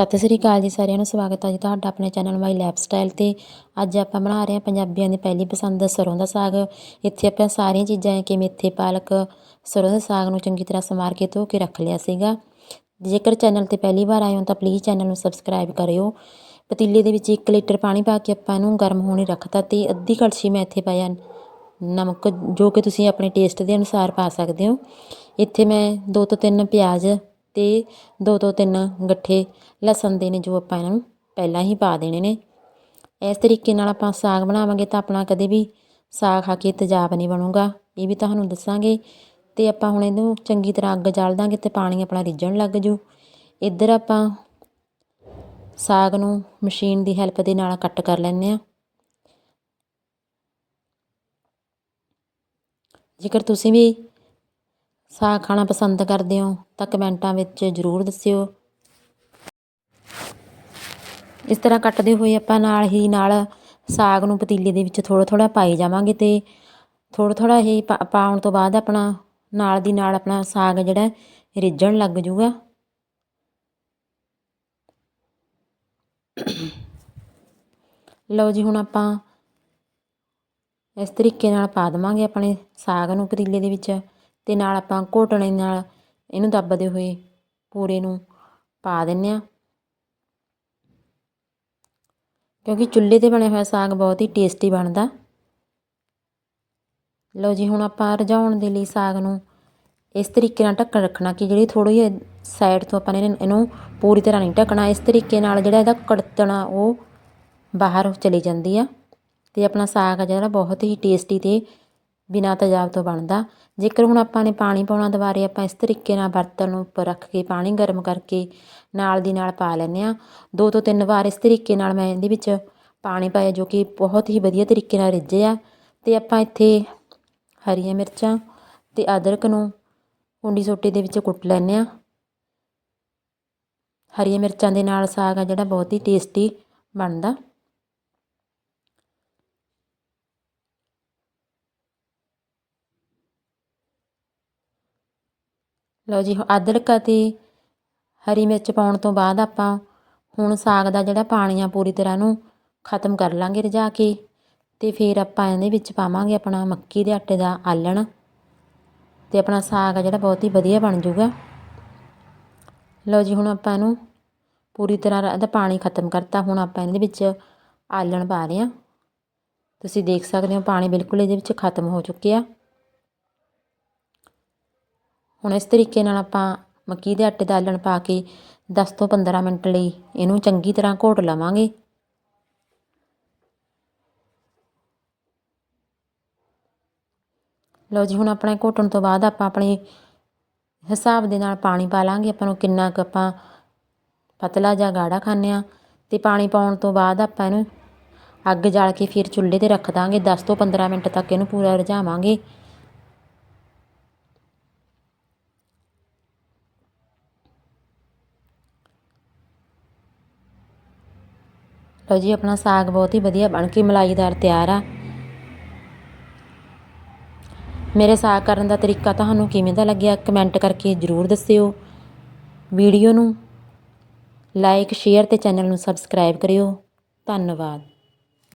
ਸਤਿ ਸ੍ਰੀ ਅਕਾਲ ਜੀ ਸਾਰਿਆਂ ਨੂੰ, ਸਵਾਗਤ ਹੈ ਜੀ ਤੁਹਾਡਾ ਆਪਣੇ ਚੈਨਲ ਮਾਈ ਲਾਈਫ ਸਟਾਈਲ ਤੇ। ਅੱਜ ਆਪਾਂ ਬਣਾ ਰਹੇ ਹਾਂ ਪੰਜਾਬੀਆਂ ਦੀ ਪਹਿਲੀ ਪਸੰਦ ਸਰੋਂ ਦਾ ਸਾਗ। ਇੱਥੇ ਆਪਾਂ ਸਾਰੀਆਂ ਚੀਜ਼ਾਂ ਹੈ ਕਿ ਮੇਥੇ, ਪਾਲਕ, ਸਰੋਂ ਦੇ ਸਾਗ ਨੂੰ ਚੰਗੀ ਤਰ੍ਹਾਂ ਸਮਾਰ ਕੇ ਧੋ ਕੇ ਰੱਖ ਲਿਆ ਸੀਗਾ। ਜੇਕਰ ਚੈਨਲ ਤੇ ਪਹਿਲੀ ਵਾਰ ਆਏ ਹੋ ਤਾਂ ਪਲੀਜ਼ ਚੈਨਲ ਨੂੰ ਸਬਸਕ੍ਰਾਈਬ ਕਰਿਓ। ਪਤੀਲੇ ਦੇ ਵਿੱਚ 1 ਲੀਟਰ ਪਾਣੀ ਪਾ ਕੇ ਆਪਾਂ ਇਹਨੂੰ ਗਰਮ ਹੋਣੇ ਰੱਖਤਾ ਤੇ ਅੱਧੀ ਕੜਛੀ ਮੈਂ ਇੱਥੇ ਪਾਇਆ ਨਮਕ, ਜੋ ਕਿ ਤੁਸੀਂ ਆਪਣੇ ਟੇਸਟ ਦੇ ਅਨੁਸਾਰ ਪਾ ਸਕਦੇ ਹੋ। ਇੱਥੇ ਮੈਂ ਦੋ ਤੋਂ ਤਿੰਨ ਪਿਆਜ਼ ਅਤੇ ਦੋ ਤੋਂ ਤਿੰਨ ਗੱਠੇ ਲਸਣ ਦੇ ਨੇ ਜੋ ਆਪਾਂ ਇਹਨਾਂ ਨੂੰ ਪਹਿਲਾਂ ਹੀ ਪਾ ਦੇਣੇ ਨੇ। ਇਸ ਤਰੀਕੇ ਨਾਲ ਆਪਾਂ ਸਾਗ ਬਣਾਵਾਂਗੇ ਤਾਂ ਆਪਣਾ ਕਦੇ ਵੀ ਸਾਗ ਖਾ ਕੇ ਤੇਜ਼ਾਬ ਨਹੀਂ ਬਣੂਗਾ। ਇਹ ਵੀ ਤੁਹਾਨੂੰ ਦੱਸਾਂਗੇ ਤੇ ਆਪਾਂ ਹੁਣ ਇਹਨੂੰ ਚੰਗੀ ਤਰ੍ਹਾਂ ਅੱਗ ਜਾਲ ਦਾਂਗੇ ਤੇ ਪਾਣੀ ਆਪਣਾ ਰਿੱਝਣ ਲੱਗ ਜੂ। ਇੱਧਰ ਆਪਾਂ ਸਾਗ ਨੂੰ ਮਸ਼ੀਨ ਦੀ ਹੈਲਪ ਦੇ ਨਾਲ ਕੱਟ ਕਰ ਲੈਂਦੇ ਆ ਜੇਕਰ ਤੁਸੀਂ ਵੀ ਸਾਗ ਖਾਣਾ ਪਸੰਦ ਕਰਦੇ ਹੋ ਤਾਂ ਕਮੈਂਟਾਂ ਵਿੱਚ ਜ਼ਰੂਰ ਦੱਸਿਓ। ਇਸ ਤਰ੍ਹਾਂ ਕੱਟਦੇ ਹੋਏ ਆਪਾਂ ਨਾਲ ਹੀ ਨਾਲ ਸਾਗ ਨੂੰ ਪਤੀਲੇ ਦੇ ਵਿੱਚ ਥੋੜ੍ਹਾ ਥੋੜ੍ਹਾ ਪਾਈ ਜਾਵਾਂਗੇ ਤੇ ਥੋੜ੍ਹਾ ਥੋੜ੍ਹਾ ਇਹ ਪਾਉਣ ਤੋਂ ਬਾਅਦ ਆਪਣਾ ਨਾਲ ਦੀ ਨਾਲ ਆਪਣਾ ਸਾਗ ਜਿਹੜਾ ਰਿੱਝਣ ਲੱਗ ਜੂਗਾ। ਲਓ ਜੀ, ਹੁਣ ਆਪਾਂ ਇਸ ਤਰੀਕੇ ਨਾਲ ਪਾ ਦੇਵਾਂਗੇ ਆਪਣੇ ਸਾਗ ਨੂੰ ਪਤੀਲੇ ਦੇ ਵਿੱਚ। ਅਤੇ ਨਾਲ ਆਪਾਂ ਘੋਟਣੇ ਨਾਲ ਇਹਨੂੰ ਦੱਬਦੇ ਹੋਏ ਪੂਰੇ ਨੂੰ ਪਾ ਦਿੰਨੇ ਆ ਕਿਉਂਕਿ ਚੁੱਲ੍ਹੇ ਤੇ ਬਣਿਆ ਹੋਇਆ ਸਾਗ ਬਹੁਤ ਹੀ ਟੇਸਟੀ ਬਣਦਾ। ਲਓ ਜੀ, ਹੁਣ ਆਪਾਂ ਰਝਾਉਣ ਦੇ ਲਈ ਸਾਗ ਨੂੰ ਇਸ ਤਰੀਕੇ ਨਾਲ ਢੱਕਣ ਰੱਖਣਾ ਕਿ ਜਿਹੜੀ ਥੋੜੀ ਜਿਹੀ ਸਾਈਡ ਤੋਂ ਆਪਾਂ ਨੇ ਇਹਨੂੰ ਪੂਰੀ ਤਰ੍ਹਾਂ ਨਹੀਂ ਢੱਕਣਾ। ਇਸ ਤਰੀਕੇ ਨਾਲ ਜਿਹੜਾ ਇਹਦਾ ਕੜਤਣਾ ਉਹ ਬਾਹਰ ਚਲੀ ਜਾਂਦੀ ਆ ਤੇ ਆਪਣਾ ਸਾਗ ਆ ਜਿਹੜਾ ਬਹੁਤ ਹੀ ਟੇਸਟੀ ਤੇ ਬਿਨਾਂ ਤੇਜ਼ਾਬ ਤੋਂ ਬਣਦਾ। ਜੇਕਰ ਹੁਣ ਆਪਾਂ ਨੇ ਪਾਣੀ ਪਾਉਣਾ ਦੁਬਾਰੇ, ਆਪਾਂ ਇਸ ਤਰੀਕੇ ਨਾਲ ਬਰਤਨ ਨੂੰ ਉੱਪਰ ਰੱਖ ਕੇ ਪਾਣੀ ਗਰਮ ਕਰਕੇ ਨਾਲ ਦੀ ਨਾਲ ਪਾ ਲੈਂਦੇ ਆ ਦੋ ਤੋਂ ਤਿੰਨ ਵਾਰ ਇਸ ਤਰੀਕੇ ਨਾਲ ਮੈਂ ਇਹਦੇ ਵਿੱਚ ਪਾਣੀ ਪਾਇਆ ਜੋ ਕਿ ਬਹੁਤ ਹੀ ਵਧੀਆ ਤਰੀਕੇ ਨਾਲ ਰਿੱਝਿਆ ਤੇ ਆਪਾਂ ਇੱਥੇ ਹਰੀਆਂ ਮਿਰਚਾਂ ਤੇ ਅਦਰਕ ਨੂੰ ਕੁੰਡੀ ਸੋਟੇ ਦੇ ਵਿੱਚ ਕੁੱਟ ਲੈਂਦੇ ਆ ਹਰੀਆਂ ਮਿਰਚਾਂ ਦੇ ਨਾਲ ਸਾਗ ਆ ਜਿਹੜਾ ਬਹੁਤ ਹੀ ਟੇਸਟੀ ਬਣਦਾ। ਲਓ ਜੀ ਅਦਰਕ ਅਤੇ ਹਰੀ ਮਿਰਚ ਪਾਉਣ ਤੋਂ ਬਾਅਦ ਆਪਾਂ ਹੁਣ ਸਾਗ ਦਾ ਜਿਹੜਾ ਪਾਣੀ ਆ ਪੂਰੀ ਤਰ੍ਹਾਂ ਨੂੰ ਖਤਮ ਕਰ ਲਾਂਗੇ ਰਝਾ ਕੇ ਤੇ ਫਿਰ ਆਪਾਂ ਇਹਦੇ ਵਿੱਚ ਪਾਵਾਂਗੇ ਆਪਣਾ ਮੱਕੀ ਦੇ ਆਟੇ ਦਾ ਆਲਣ ਤੇ ਆਪਣਾ ਸਾਗ ਆ ਜਿਹੜਾ ਬਹੁਤ ਹੀ ਵਧੀਆ ਬਣ ਜਾਊਗਾ। ਲਓ ਜੀ, ਹੁਣ ਆਪਾਂ ਇਹਨੂੰ ਪੂਰੀ ਤਰ੍ਹਾਂ ਇਹਦਾ ਪਾਣੀ ਖਤਮ ਕਰਤਾ, ਹੁਣ ਆਪਾਂ ਇਹਦੇ ਵਿੱਚ ਆਲਣ ਪਾ ਰਹੇ ਹਾਂ। ਤੁਸੀਂ ਦੇਖ ਸਕਦੇ ਹੋ, ਪਾਣੀ ਬਿਲਕੁਲ ਇਹਦੇ ਵਿੱਚ ਖਤਮ ਹੋ ਚੁੱਕਿਆ। ਹੁਣ ਇਸ ਤਰੀਕੇ ਨਾਲ ਆਪਾਂ ਮੱਕੀ ਦੇ ਆਟੇ ਦਾ ਆਲਣ ਪਾ ਕੇ 10 ਤੋਂ 15 ਮਿੰਟ ਲਈ ਇਹਨੂੰ ਚੰਗੀ ਤਰ੍ਹਾਂ ਘੋਟ ਲਵਾਂਗੇ। ਲਓ ਜੀ, ਹੁਣ ਆਪਣੇ ਘੋਟਣ ਤੋਂ ਬਾਅਦ ਆਪਾਂ ਆਪਣੇ ਹਿਸਾਬ ਦੇ ਨਾਲ ਪਾਣੀ ਪਾ ਲਾਂਗੇ। ਆਪਾਂ ਨੂੰ ਕਿੰਨਾ ਕੁ ਆਪਾਂ ਪਤਲਾ ਜਾਂ ਗਾੜਾ ਖਾਂਦੇ ਆ ਤੇ ਪਾਣੀ ਪਾਉਣ ਤੋਂ ਬਾਅਦ ਆਪਾਂ ਇਹਨੂੰ ਅੱਗ ਜਾਲ ਕੇ ਫਿਰ ਚੁੱਲ੍ਹੇ ਤੇ ਰੱਖ ਦਾਂਗੇ। 10 ਤੋਂ 15 ਮਿੰਟ ਤੱਕ ਇਹਨੂੰ ਪੂਰਾ ਰਝਾਵਾਂਗੇ ਲਓ ਜੀ, ਆਪਣਾ ਸਾਗ ਬਹੁਤ ਹੀ ਵਧੀਆ ਬਣ ਕੇ ਮਲਾਈਦਾਰ ਤਿਆਰ ਆ। ਮੇਰੇ ਸਾਗ ਕਰਨ ਦਾ ਤਰੀਕਾ ਤੁਹਾਨੂੰ ਕਿਵੇਂ ਦਾ ਲੱਗਿਆ ਕਮੈਂਟ ਕਰਕੇ ਜ਼ਰੂਰ ਦੱਸਿਓ। ਵੀਡੀਓ ਨੂੰ ਲਾਈਕ, ਸ਼ੇਅਰ ਤੇ ਚੈਨਲ ਨੂੰ ਸਬਸਕ੍ਰਾਈਬ ਕਰਿਓ। ਧੰਨਵਾਦ।